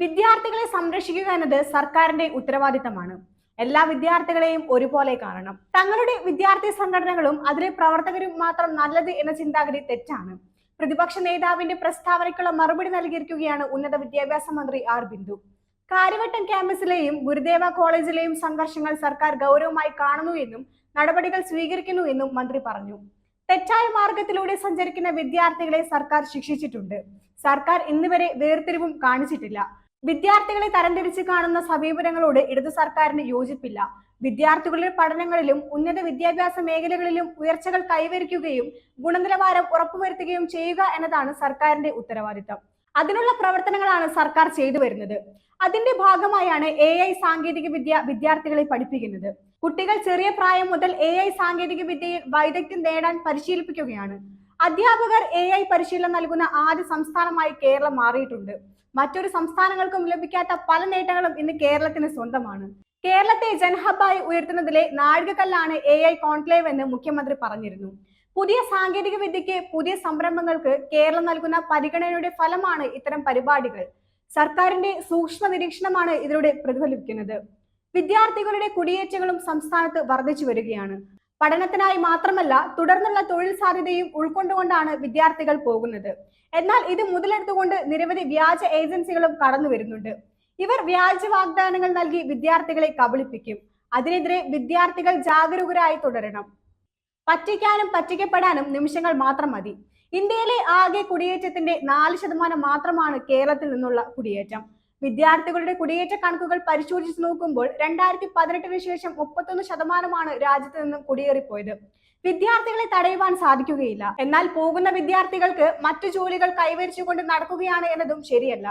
വിദ്യാർത്ഥികളെ സംരക്ഷിക്കുക എന്നത് സർക്കാരിന്റെ ഉത്തരവാദിത്തമാണ്. എല്ലാ വിദ്യാർത്ഥികളെയും ഒരുപോലെ കാണണം. തങ്ങളുടെ വിദ്യാർത്ഥി സംഘടനകളും അതിലെ പ്രവർത്തകരും മാത്രം നല്ലത് എന്ന ചിന്താഗതി തെറ്റാണ്. പ്രതിപക്ഷ നേതാവിന്റെ പ്രസ്താവനയ്ക്കുള്ള മറുപടി നൽകിയിരിക്കുകയാണ് ഉന്നത വിദ്യാഭ്യാസ മന്ത്രി ആർ ബിന്ദു. കാര്യവട്ടം ക്യാമ്പസിലെയും ഗുരുദേവ കോളേജിലെയും സംഘർഷങ്ങൾ സർക്കാർ ഗൗരവമായി കാണുന്നു എന്നും നടപടികൾ സ്വീകരിക്കുന്നു എന്നും മന്ത്രി പറഞ്ഞു. തെറ്റായ മാർഗത്തിലൂടെ സഞ്ചരിക്കുന്ന വിദ്യാർത്ഥികളെ സർക്കാർ ശിക്ഷിച്ചിട്ടുണ്ട്. സർക്കാർ ഇന്നുവരെ വേർതിരിവും കാണിച്ചിട്ടില്ല. വിദ്യാർത്ഥികളെ തരംതിരിച്ച് കാണുന്ന സമീപനങ്ങളോട് ഇടതു സർക്കാരിന് യോജിപ്പില്ല. വിദ്യാർത്ഥികളുടെ പഠനങ്ങളിലും ഉന്നത വിദ്യാഭ്യാസ മേഖലകളിലും ഉയർച്ചകൾ കൈവരിക്കുകയും ഗുണനിലവാരം ഉറപ്പുവരുത്തുകയും ചെയ്യുക എന്നതാണ് സർക്കാരിന്റെ ഉത്തരവാദിത്തം. അതിനുള്ള പ്രവർത്തനങ്ങളാണ് സർക്കാർ ചെയ്തു വരുന്നത്. അതിന്റെ ഭാഗമായാണ് എ ഐ സാങ്കേതിക വിദ്യ വിദ്യാർത്ഥികളെ പഠിപ്പിക്കുന്നത്. കുട്ടികൾ ചെറിയ പ്രായം മുതൽ എ ഐ സാങ്കേതിക വിദ്യയിൽ വൈദഗ്ധ്യം നേടാൻ പരിശീലിപ്പിക്കുകയാണ്. അധ്യാപകർ എ ഐ പരിശീലനം നൽകുന്ന ആദ്യ സംസ്ഥാനമായി കേരളം മാറിയിട്ടുണ്ട്. മറ്റൊരു സംസ്ഥാനങ്ങൾക്കും ലഭിക്കാത്ത പല നേട്ടങ്ങളും ഇന്ന് കേരളത്തിന് സ്വന്തമാണ്. കേരളത്തെ ജനഹബായി ഉയർത്തുന്നതിലെ നാഴികക്കല്ലാണ് എ ഐ കോൺക്ലേവ് എന്ന് മുഖ്യമന്ത്രി പറഞ്ഞിരുന്നു. പുതിയ സാങ്കേതിക വിദ്യയ്ക്ക് പുതിയ സംരംഭങ്ങൾക്ക് കേരളം നൽകുന്ന പരിഗണനയുടെ ഫലമാണ് ഇത്തരം പരിപാടികൾ. സർക്കാരിന്റെ സൂക്ഷ്മ നിരീക്ഷണമാണ് ഇതിലൂടെ പ്രതിഫലിക്കുന്നത് വിദ്യാർത്ഥികളുടെ കുടിയേറ്റങ്ങളും സംസ്ഥാനത്ത് വർദ്ധിച്ചു വരികയാണ്. പഠനത്തിനായി മാത്രമല്ല തുടർന്നുള്ള തൊഴിൽ സാധ്യതയും ഉൾക്കൊണ്ടുകൊണ്ടാണ് വിദ്യാർത്ഥികൾ പോകുന്നത്. എന്നാൽ ഇത് മുതലെടുത്തുകൊണ്ട് നിരവധി വ്യാജ ഏജൻസികളും കടന്നു വരുന്നുണ്ട്. ഇവർ വ്യാജ വാഗ്ദാനങ്ങൾ നൽകി വിദ്യാർത്ഥികളെ കബളിപ്പിക്കും. അതിനെതിരെ വിദ്യാർത്ഥികൾ ജാഗരൂകരായി തുടരണം. പറ്റിക്കാനും പറ്റിക്കപ്പെടാനും നിമിഷങ്ങൾ മാത്രം മതി. ഇന്ത്യയിലെ ആകെ കുടിയേറ്റത്തിന്റെ നാല് ശതമാനം മാത്രമാണ് കേരളത്തിൽ നിന്നുള്ള കുടിയേറ്റം. വിദ്യാർത്ഥികളുടെ കുടിയേറ്റ കണക്കുകൾ പരിശോധിച്ച് നോക്കുമ്പോൾ രണ്ടായിരത്തി പതിനെട്ടിന് ശേഷം മുപ്പത്തൊന്ന് ശതമാനമാണ് രാജ്യത്ത് നിന്നും കുടിയേറിപ്പോയത്. വിദ്യാർത്ഥികളെ തടയുവാൻ സാധിക്കുകയില്ല. എന്നാൽ പോകുന്ന വിദ്യാർത്ഥികൾക്ക് മറ്റു ജോലികൾ കൈവരിച്ചുകൊണ്ട് നടക്കുകയാണ് എന്നതും ശരിയല്ല.